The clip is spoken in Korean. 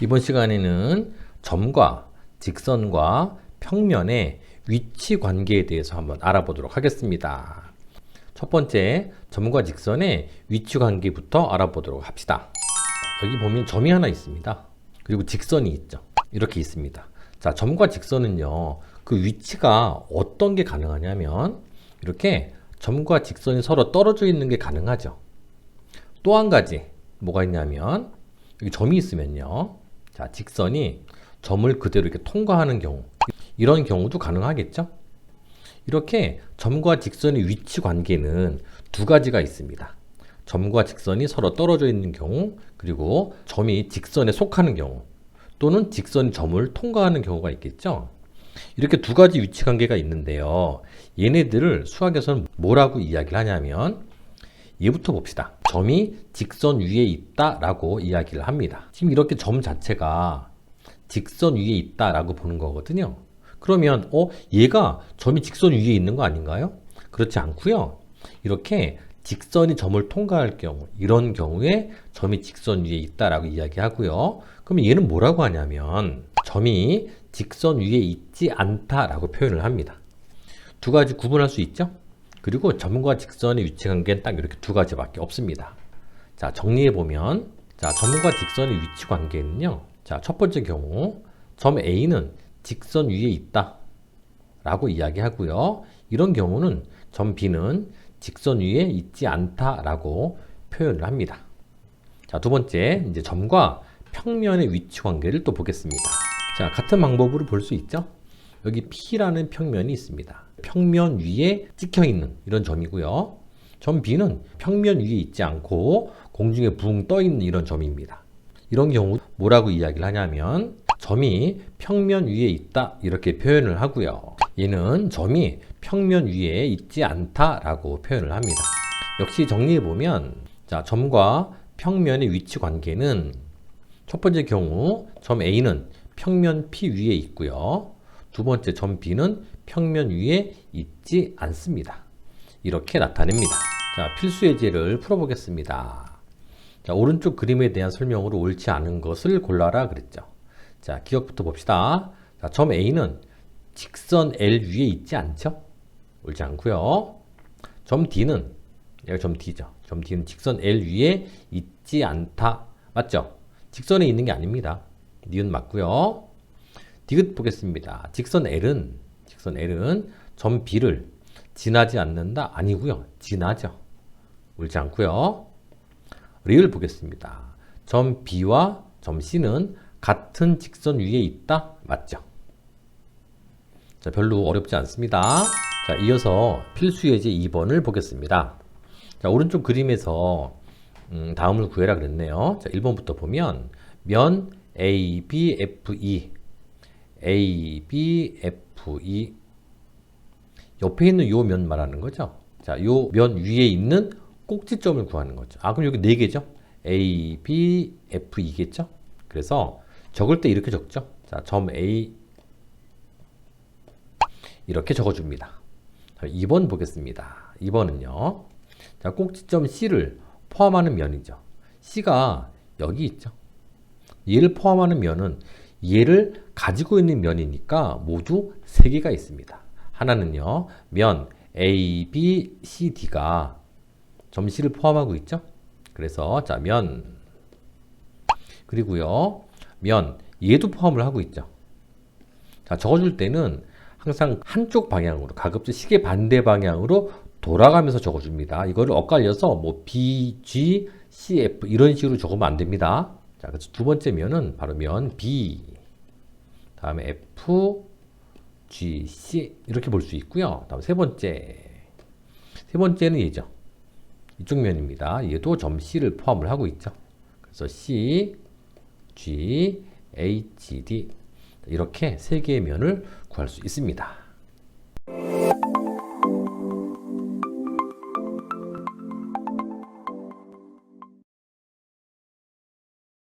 이번 시간에는 점과 직선과 평면의 위치 관계에 대해서 한번 알아보도록 하겠습니다. 첫 번째, 점과 직선의 위치 관계부터 알아보도록 합시다. 여기 보면 점이 하나 있습니다. 그리고 직선이 있죠. 이렇게 있습니다. 자, 점과 직선은요, 그 위치가 어떤 게 가능하냐면, 이렇게 점과 직선이 서로 떨어져 있는 게 가능하죠. 또 한 가지, 뭐가 있냐면, 여기 점이 있으면요, 자, 직선이 점을 그대로 이렇게 통과하는 경우, 이런 경우도 가능하겠죠? 이렇게 점과 직선의 위치 관계는 두 가지가 있습니다. 점과 직선이 서로 떨어져 있는 경우, 그리고 점이 직선에 속하는 경우, 또는 직선이 점을 통과하는 경우가 있겠죠? 이렇게 두 가지 위치 관계가 있는데요. 얘네들을 수학에서는 뭐라고 이야기를 하냐면, 얘부터 봅시다. 점이 직선 위에 있다라고 이야기를 합니다. 지금 이렇게 점 자체가 직선 위에 있다라고 보는 거거든요. 그러면 어 얘가 점이 직선 위에 있는 거 아닌가요? 그렇지 않고요. 이렇게 직선이 점을 통과할 경우 이런 경우에 점이 직선 위에 있다라고 이야기하고요. 그러면 얘는 뭐라고 하냐면 점이 직선 위에 있지 않다라고 표현을 합니다. 두 가지 구분할 수 있죠? 그리고 점과 직선의 위치 관계는 딱 이렇게 두 가지밖에 없습니다. 자, 정리해 보면 자, 점과 직선의 위치 관계는요. 자, 첫 번째 경우 점 A는 직선 위에 있다 라고 이야기하고요. 이런 경우는 점 B는 직선 위에 있지 않다 라고 표현을 합니다. 자, 두 번째 이제 점과 평면의 위치 관계를 또 보겠습니다. 자, 같은 방법으로 볼 수 있죠? 여기 P라는 평면이 있습니다. 평면 위에 찍혀 있는 이런 점이고요. 점 B는 평면 위에 있지 않고 공중에 붕 떠 있는 이런 점입니다. 이런 경우 뭐라고 이야기를 하냐면 점이 평면 위에 있다 이렇게 표현을 하고요. 얘는 점이 평면 위에 있지 않다라고 표현을 합니다. 역시 정리해 보면 자 점과 평면의 위치 관계는 첫 번째 경우 점 A는 평면 P 위에 있고요. 두 번째 점 B는 평면 위에 있지 않습니다. 이렇게 나타냅니다. 자, 필수 예제를 풀어보겠습니다. 자, 오른쪽 그림에 대한 설명으로 옳지 않은 것을 골라라 그랬죠. 자, 기억부터 봅시다. 자, 점 A는 직선 L 위에 있지 않죠? 옳지 않고요. 점 D는 여기 점 D죠. 점 D는 직선 L 위에 있지 않다. 맞죠? 직선에 있는 게 아닙니다. 니은 맞고요. 디귿 보겠습니다. 직선 L은 직선 L은 점 B를 지나지 않는다 아니고요. 지나죠. 옳지 않고요. 리을 보겠습니다. 점 B와 점 C는 같은 직선 위에 있다 맞죠? 자, 별로 어렵지 않습니다. 자, 이어서 필수 예제 2번을 보겠습니다. 자, 오른쪽 그림에서 음, 다음을 구해라 그랬네요. 자, 1번부터 보면 면 A, B, F, E A, B, F, E 옆에 있는 요 면 말하는 거죠. 자, 요 면 위에 있는 꼭지점을 구하는 거죠. 아, 그럼 여기 네 개죠. A, B, F, E겠죠. 그래서 적을 때 이렇게 적죠. 자, 점 A 이렇게 적어줍니다. 2번 보겠습니다. 2번은요. 자, 꼭지점 C를 포함하는 면이죠. C가 여기 있죠. 얘를 포함하는 면은 얘를 가지고 있는 면이니까 모두 3개가 있습니다. 하나는요. 면 A, B, C, D가 점 C를 포함하고 있죠. 그래서 자, 면 그리고요. 면 얘도 포함을 하고 있죠. 자, 적어줄 때는 항상 한쪽 방향으로 가급적 시계 반대 방향으로 돌아가면서 적어줍니다. 이거를 엇갈려서 뭐 B, G, C, F 이런 식으로 적으면 안 됩니다. 자, 그래서 두 번째 면은 바로 면 B, 다음에 F, G, C 이렇게 볼 수 있고요. 다음 세 번째, 세 번째는 얘죠. 이쪽 면입니다. 얘도 점 C를 포함을 하고 있죠. 그래서 C, G, H, D 이렇게 세 개의 면을 구할 수 있습니다.